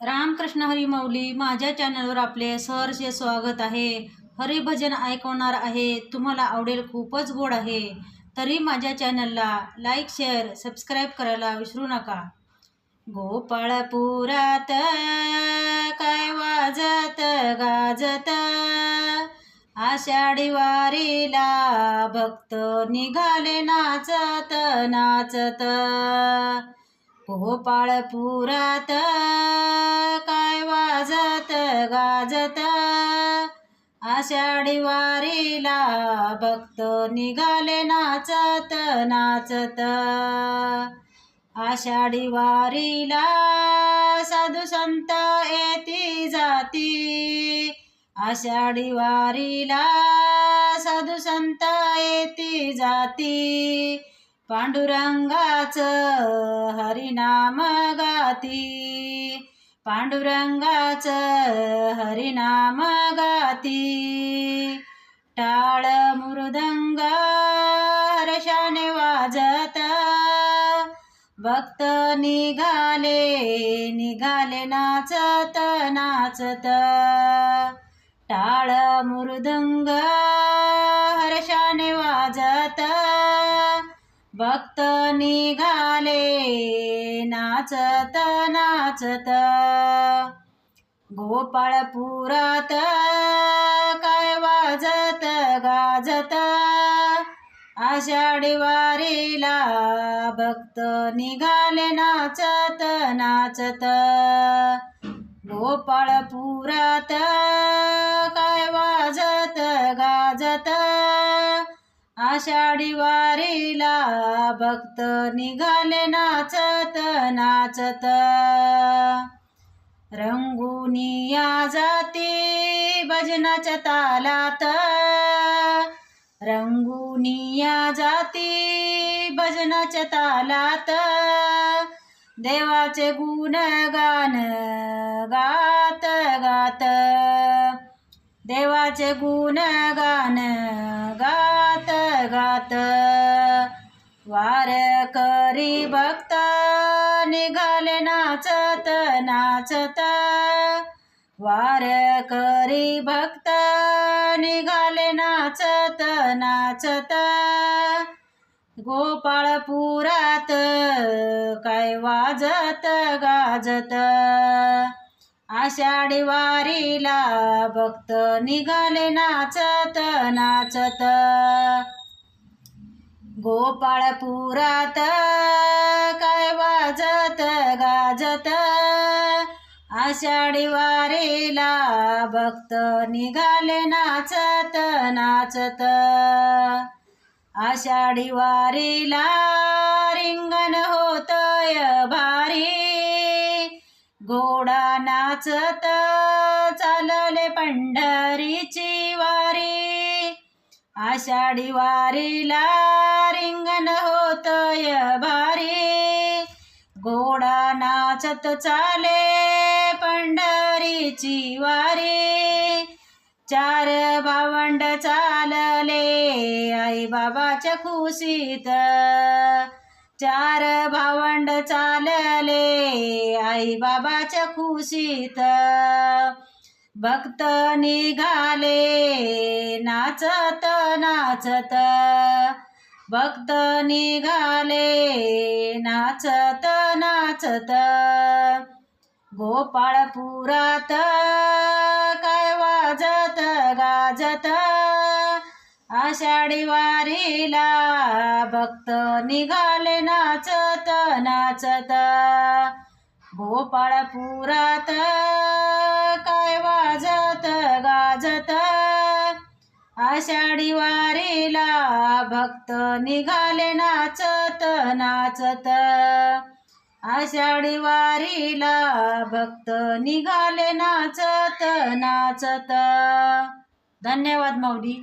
रामकृष्ण हरी माझ्या चॅनलवर आपले सहर्ष स्वागत आहे. हरिभजन ऐकवणार आहे. तुम्हाला आवडेल खूपच गोड आहे. तरी माझ्या चॅनलला लाईक शेअर सबस्क्राईब करायला विसरू नका. गोपाळपुरात काय वाजत गाजत? आषाढी वारीला भक्त निघाले नाचत नाचत. गोपाळपुरात काय वाजत गाजत? आषाढी वारीला भक्त निघाले नाचत नाचत. आषाढी वारीला साधू संत येती जाती. आषाढी वारीला साधू संत येती जाती. पांडुरंगाचं हरिनाम गाती. पांडुरंगाचं हरिनाम गाती. टाळ मृदंग हर्षाने वाजत. भक्त निघाले निघाले नाचत नाचत. टाळ मृदंग हर्षाने वाजत. भक्त निघाले नाचत नाचत. गोपाळपुरात काय वाजत गाजत. आषाढी वारीला भक्त निघाले नाचत नाचत. गोपाळपुरात काय वाजत गाजत. आषाढी वारीला भक्त निघाले नाचत नाचत. रंगुनिया जाती भजनाच्या तालात. रंगुनिया जाती भजनाच्या तालात. देवाचे गुणगान गात गात. देवाचे गुणगान गात. जगात वार करी भक्त निघाले नाचत नाचत. वार करी भक्त निघाले नाचत नाचत. गोपाळपुरात काय वाजत गाजत. आषाढी वारीला भक्त निघाले नाचत नाचत. गोपाळपुरात काय वाजत गाजत? आषाढी वारीला भक्त निघाले नाचत नाचत. आषाढी वारीला रिंगण होतय भारी. घोडा नाचत चालले पंढरीची वा आषाढी वारीला रिंगण होतय भारी. घोडा नाचत चाले पंढरीची वारी. चार भावंड चालले आई बाबाच्या खुशीत चार भावंड चालले आई बाबाच्या खुशीत भक्त निघाले नाचत नाचत. भक्त निघाले नाचत नाचत. गोपाळपुरात काय वाजत गाजत. आषाढी वारीला भक्त निघाले नाचत नाचत. गोपाळपुरात गाजत. आषाढी वारीला भक्त निघाले नाचत नाचत. आषाढी वारीला भक्त निघाले नाचत नाचत. धन्यवाद माऊली.